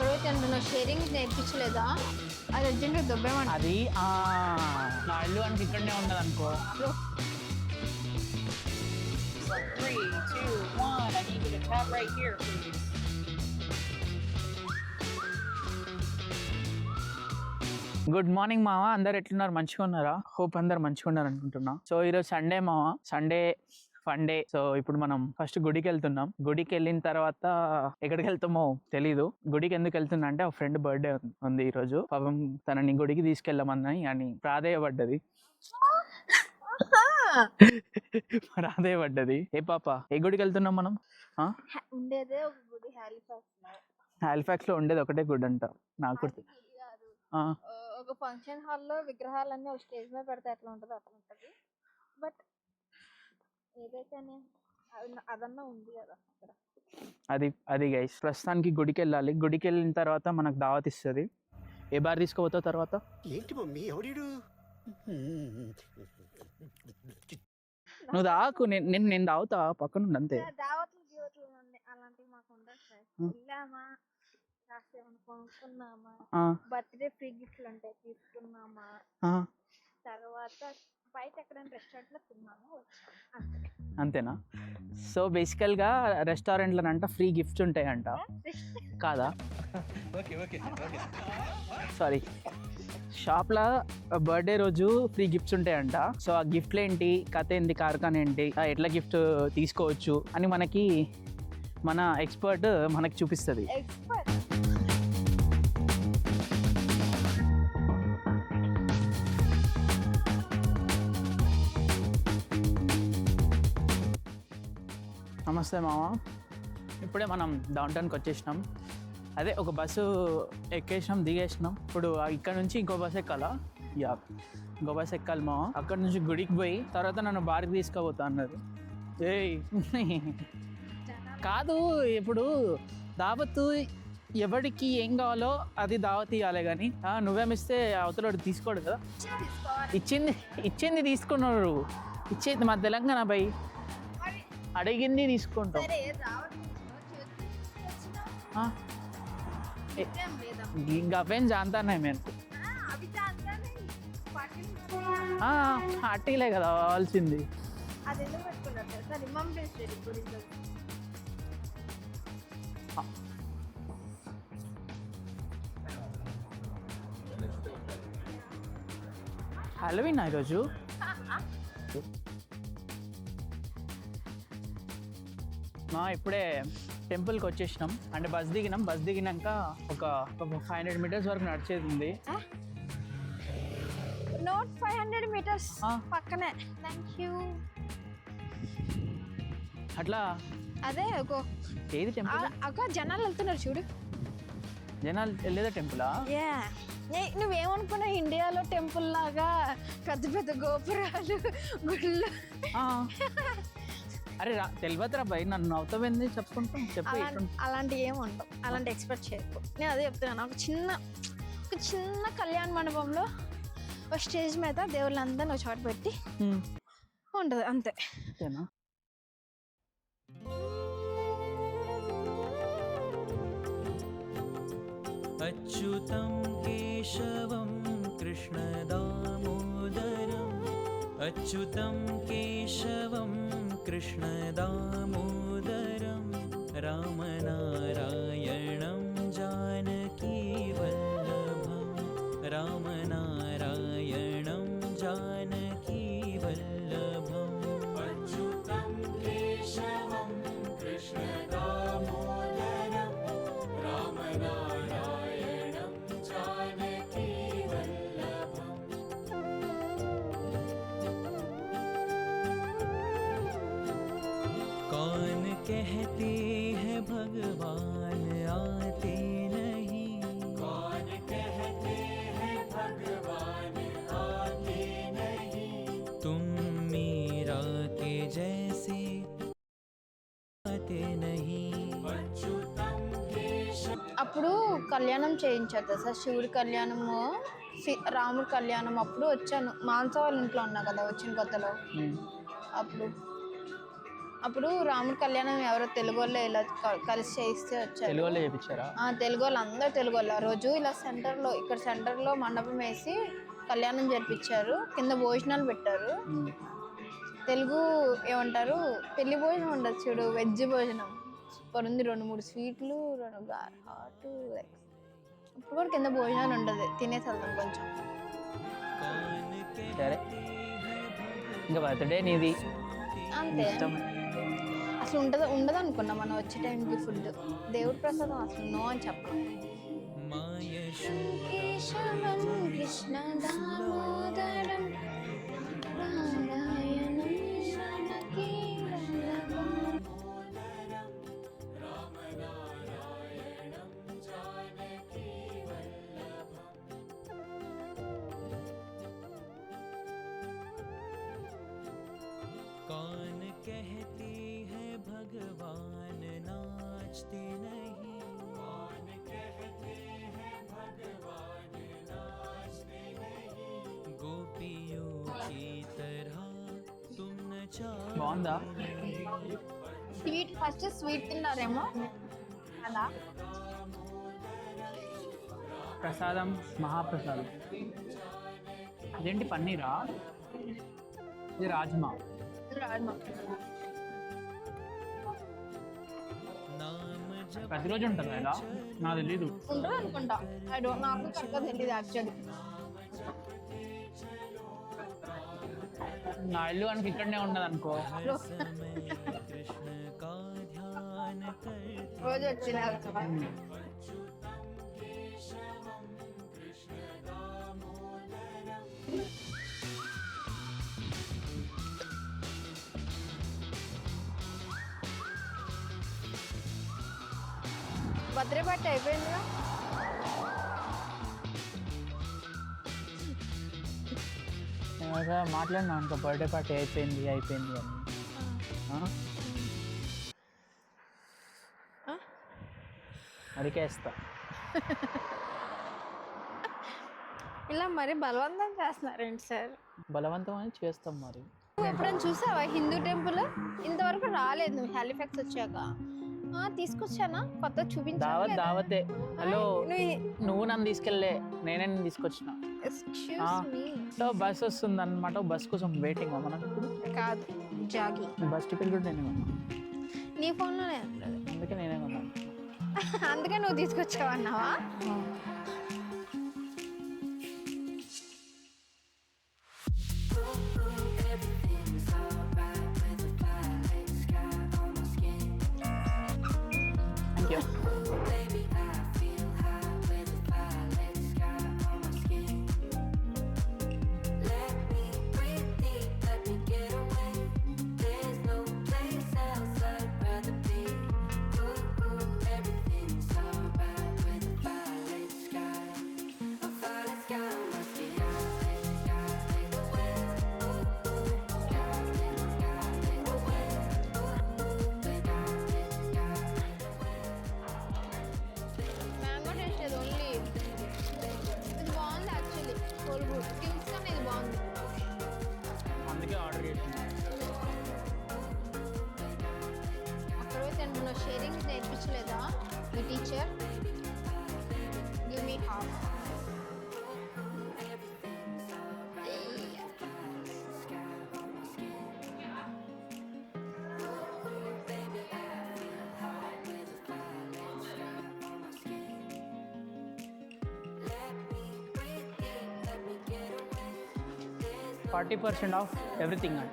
అక్కడే తింటున్నావు షేరింగ్ నేర్పించలేదా? అది అర్జెంట్గా దుబ్బేమంట. అది ఆ, నా ఇల్లు కనుక ఇక్కడనే ఉన్నది అనుకో. Three, two, one. I need you to tap right here, please. Good morning మామ అందరు ఎట్లున్నారు? మంచిగా ఉన్నారా? హోప్ అందరు మంచిగా ఉన్నారు అనుకుంటున్నా సో ఈరోజు సండే మామ సండే ఫన్ డే సో ఇప్పుడు మనం ఫస్ట్ గుడికి వెళ్తున్నాం గుడికి వెళ్ళిన తర్వాత ఎక్కడికి వెళ్తామో తెలీదు. గుడికి ఎందుకు వెళ్తున్నా అంటే ఒక ఫ్రెండ్ బర్త్డే ఉంది ఈ రోజు పాపం తనని గుడికి తీసుకెళ్ళమని అని ప్రాధేయపడ్డది. ప్రాధేయపడ్డది. ఏ పాప ఏ గుడికి వెళ్తున్నాం మనం ఉండేదే ఒక గుడి హాలిఫాక్స్ హాలిఫాక్స్లో ఉండేది ఒకటే గుడి అంట నాకు ఒక ఫంక్షన్ హాల్లో విగ్రహాలన్నీ ఒక స్టేజ్ మీద పెడితే ఎట్లా ఉంటుంది అట్లా ఉంటుంది. బట్ అదన్నా ఉంది కదా అక్కడ. అది అది గైస్ ప్రస్తుతానికి గుడికి వెళ్ళాలి గుడికి వెళ్ళిన తర్వాత మనకు దావత్ ఇస్తుంది. ఏ బార్ తీసుకుపోతావు తర్వాత? ఏంటి మమ్మీ? ఎవడీడు? నువ్వు దాకు. నేను నేను నేను తాగుతా పక్కన ఉండు అంతే దావత్లు అలాంటివి మాకు ఉండదు కొనుక్కున్నామా? బర్త్డే ఫ్రీ గిఫ్ట్లు ఉంటాయి. తీసుకున్నామా? ఆ, తర్వాత బయట ఎక్కడైనా రెస్టారెంట్లో తిన్నాము? వచ్చాము అంతే. అంతేనా? సో బేసికల్గా ఫ్రీ గిఫ్ట్స్ ఉంటాయంట. కాదా? సారీ. షాప్లో బర్త్డే రోజు ఫ్రీ గిఫ్ట్స్ ఉంటాయంట. సో ఆ గిఫ్ట్లు ఏంటి కథ ఏంటి కార్ఖాన్ ఏంటి? ఎట్లా గిఫ్ట్ తీసుకోవచ్చు? అని మనకి మన ఎక్స్పర్ట్ మనకి చూపిస్తుంది. నమస్తే మామ ఇప్పుడే మనం డౌన్ టౌన్కి వచ్చేసినాం. అదే ఒక బస్సు ఎక్కేసినాం దిగేసినాం. ఇప్పుడు ఇక్కడ నుంచి ఇంకో బస్సు ఎక్కాలా? యా. ఇంకో బస్సు ఎక్కాలి మామ అక్కడ నుంచి గుడికి పోయి తర్వాత నన్ను బార్కి తీసుకుపోతా అన్నారు. ఏయ్. కాదు ఇప్పుడు దావత్తు ఎవరికి ఏం కావాలో అది దావత్ ఇవ్వాలి కానీ ఆ, నువ్వేమిస్తే అవతలోడు తీసుకోడు కదా. ఇచ్చింది ఇచ్చింది తీసుకున్నారు. ఇచ్చేది మా తెలంగాణ బై. అడిగింది తీసుకుంటాం. ఇంకా అవేం జాంతానే మేము. అట్టిలే కదా కావాల్సింది. హలోవిన్ ఈరోజు? ఇప్పుడే టెంపుల్కి వచ్చేసినాం. అంటే బస్ దిగినాం. బస్ దిగినాక ఒక ఒక ఫైవ్ హండ్రెడ్ మీటర్స్ వరకు నడిచేది ఉంది. Not five hundred metres. పక్కనే. థ్యాంక్ యూ అట్లా? అదే ఒక ఏది టెంపుల్? ఒక జనాలు వెళ్తున్నారు చూడు. జనాలు వెళ్ళేదా టెంపులా? యా నువ్వేమనుకున్నావు ఇండియాలో టెంపుల్ లాగా పెద్ద పెద్ద గోపురాలు గుళ్ళు. అరే తెలియదురా భయ్ నన్ను అవుతావేంది చెప్పుకుంటాం చెప్పు అలాంటి ఏం ఉండవు. అలాంటి ఎక్స్పెక్ట్ చేయకు. నేను అదే చెప్తున్నాను ఒక చిన్న ఒక చిన్న కళ్యాణ మండపంలో ఒక స్టేజ్ మీద దేవుళ్ళందరినీ ఒక చోట పెట్టి ఉంటుంది అంతే. అచ్యుతం కేశవం కృష్ణ దామోదరం. అచ్యుతం కేశవం कृष्णदामोदरं रामनारायणं कहते हैं भगवान आते नहीं कौन कहते हैं भगवान आते नहीं तुम मीरा के जैसे आते नहीं अच्युतम केशव అప్పుడు కళ్యాణం చేయించారు తెలుసా శివుడి కళ్యాణము సి- రాముడి కళ్యాణం అప్పుడు వచ్చాను మానస వాళ్ళ ఇంట్లో ఉన్నా కదా వచ్చిన కొత్తలో హ్మ్. అప్పుడు అప్పుడు రాముడి కళ్యాణం ఎవరో తెలుగు వాళ్ళు ఇలా కలిసి చేయిస్తే వచ్చారు. తెలుగు వాళ్ళు చేయించారా తెలుగు వాళ్ళు అందరు తెలుగు వాళ్ళు. ఆ రోజు ఇలా సెంటర్లో ఇక్కడ సెంటర్లో మండపం వేసి కళ్యాణం జరిపించారు. కింద భోజనాలు పెట్టారు. తెలుగు ఏమంటారు? పెళ్ళి భోజనం ఉండదు చూడు వెజ్ భోజనం. సూపర్ ఉంది రెండు మూడు స్వీట్లు రెండు హాట్ ఇప్పుడు కూడా కింద భోజనాలు ఉండదు. తినేసి వెళ్తాం కొంచెం. సరే. ఇంకా బర్త్డే నీది. ఇష్టం. అసలు ఉండదు ఉండదు అనుకున్నా మనం వచ్చే టైంకి ఫుడ్. దేవుడి ప్రసాదం అసలు నో అని చెప్పాలి కేశవం కృష్ణ దామోదరం బాగుందా? స్వీట్ ఫస్ట్ స్వీట్ తిన్నారేమో? అలా. ప్రసాదం మహాప్రసాదం. అదేంటి పన్నీరా? ఇది రాజ్మా. ప్రతిరోజు ఉంటుంది నాకు తెలీదు. ఉంటుంది అనుకుంటా నాకు తెలియదు యాక్చువల్లీ. నా ఇల్లు కనుక ఇక్కడనే ఉన్నది అనుకో రోజు అయిపోయిందిగా? నేను మాట్లాడినా అనుకో బర్త్డే పార్టీ అయిపోయింది అయిపోయింది అని? అడిగేస్తా ఇలా మరి బలవంతం చేస్తున్నారండి సార్? బలవంతం అని చేస్తాం మరి. నువ్వు ఎప్పుడైనా చూసావా హిందూ టెంపుల్? ఇంతవరకు రాలేదు నువ్వు హాలిఫాక్స్ వచ్చాక. తీసుకొచ్చానా? కొత్త దావత్ చూపించాను దావతే. హలో నువ్వు నన్ను తీసుకెళ్ళే నేనే నిన్ను తీసుకొచ్చిన. ఎక్స్క్యూజ్ ఆ. మీ సో బస్ వస్తుంది అనమాట బస్ కోసం వెయిటింగ్ ఇప్పుడు? కాదు జాగి. బస్ టికెట్ కూడా నేనే కొన్నా. నీ ఫోన్లోనే అందుకే నేనే కొన్నాను అందుకే నువ్వు తీసుకొచ్చావన్నావా? ఫార్టీ పర్సెంట్ ఆఫ్ ఎవ్రీథింగ్ అంట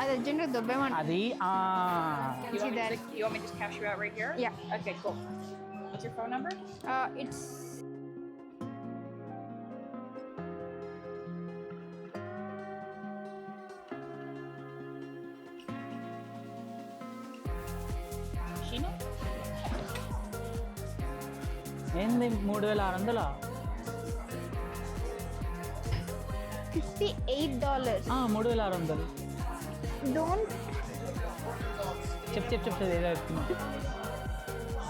అది అర్జెంట్గా దొబ్బేమంట అది ఆ, You want, me that. to, you want me to just cash you out right here? Yeah. Okay, cool. What's your phone number? It's Sheena? ఏంది మూడు వేల ఆరు వందలా ఫిఫ్టీ ఎయిట్ డాలర్స్. మూడు వేల ఆరు వందలు. డోంట్ చెప్పు ఏదో చెప్తున్నా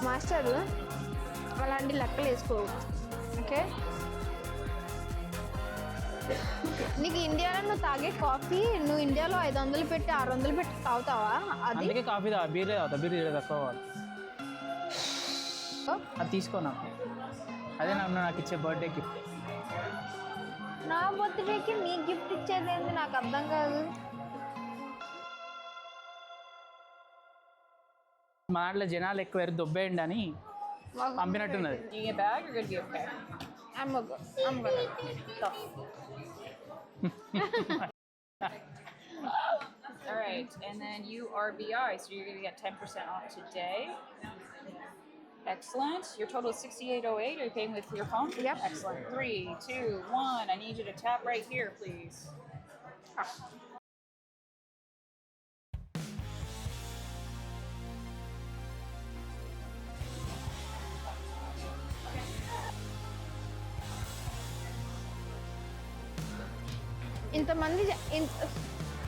మాస్టర్ అలాంటి లెక్కలు వేసుకో. ఓకే? నీకు ఇండియాలో నువ్వు తాగే కాఫీ నువ్వు ఇండియాలో ఐదు వందలు పెట్టి ఆరు వందలు పెట్టి తాగుతావా? అది అందుకే కాఫీ తా బీర్ తాగుతా బీర్ తక్కువ కావాలి. అది తీసుకో నాకు. అదే నాకు నాకు ఇచ్చే బర్త్డే గిఫ్ట్. నా బర్త్డేకి నీ గిఫ్ట్ ఇచ్చేది ఏంది నాకు అర్థం కాదు మా దాంట్లో జనాలు ఎక్కువ దొబ్బేయండి అని పంపినట్టున్నది You get or good to. All right, and then you are BI, so you're gonna get 10% off today. Excellent. Your total is 6808. Are you paying with your phone? Yep. Excellent. Three, two, one. I need you to tap right here, please. Ah. ఇంతమంది జ- ఇంత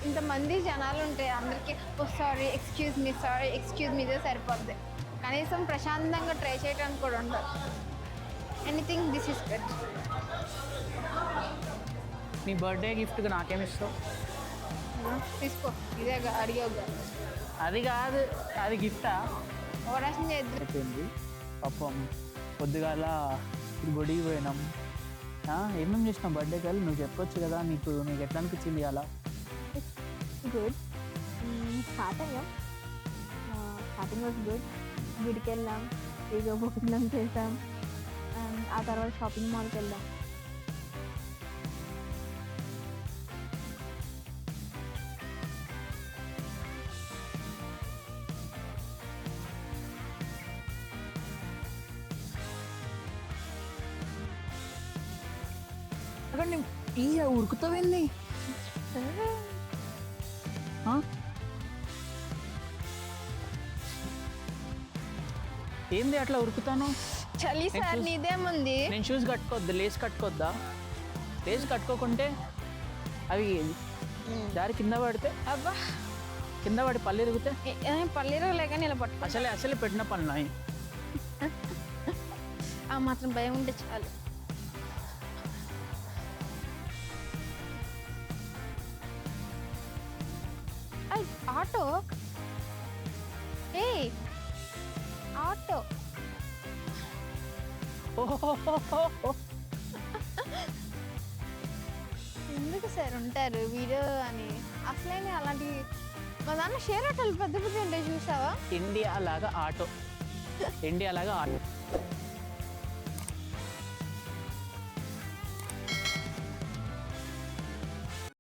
ఇంతమంది జనాలు ఉంటే అందరికీ oh sorry excuse me sorry excuse మీదే సరిపోద్ది కనీసం ప్రశాంతంగా ట్రై చేయడానికి కూడా ఉండదు. ఎనీథింగ్ దిస్ ఇస్ గుడ్ నీ బర్త్డే గిఫ్ట్గా నాకేమి ఇస్తావు? తీసుకో. ఇదే అడిగా అది కాదు అది గిఫ్టా ఓవరాక్షన్ చేద్దాం? పాపం పొద్దుగాల గుడికి పోయినాం. ఆ, ఏమేం చేసినాం బర్త్డే కాదు నువ్వు చెప్పొచ్చు కదా నీకు నీకు ఎట్లా అనిపించింది అలా? Good starting starting was good గుడికి వెళ్ళాం ఏదో భోజనం చేసాం ఆ తర్వాత షాపింగ్ మాల్కి వెళ్ళాం. ఈ ఉరుకుతావేంది ఏంది అట్లా ఉరుకుతాను? చలి సార్ నీదేముంది? నేను షూస్ కట్టుకోవద్దా లేస్ కట్టుకోవద్దా? లేస్ కట్టుకోకుంటే అవి దారి కింద పడితే అబ్బా. కింద పడి పళ్ళు ఇరిగితే పల్లీరు లేక ఇలా పట్టుకో అసలే అసలే పెట్టిన పనులు అవి. ఆ మాత్రం భయం ఉంటే చాలు. ఆటో? ఎందుకు సార్ ఉంటారు వీడియో అని? అసలైన అలాంటి మా దాన్ని షేర్ ఆటోలు పెద్ద పెద్ద ఉంటాయి చూసావా? ఇండియా లాగా ఆటో. ఇండియా లాగా ఆటో.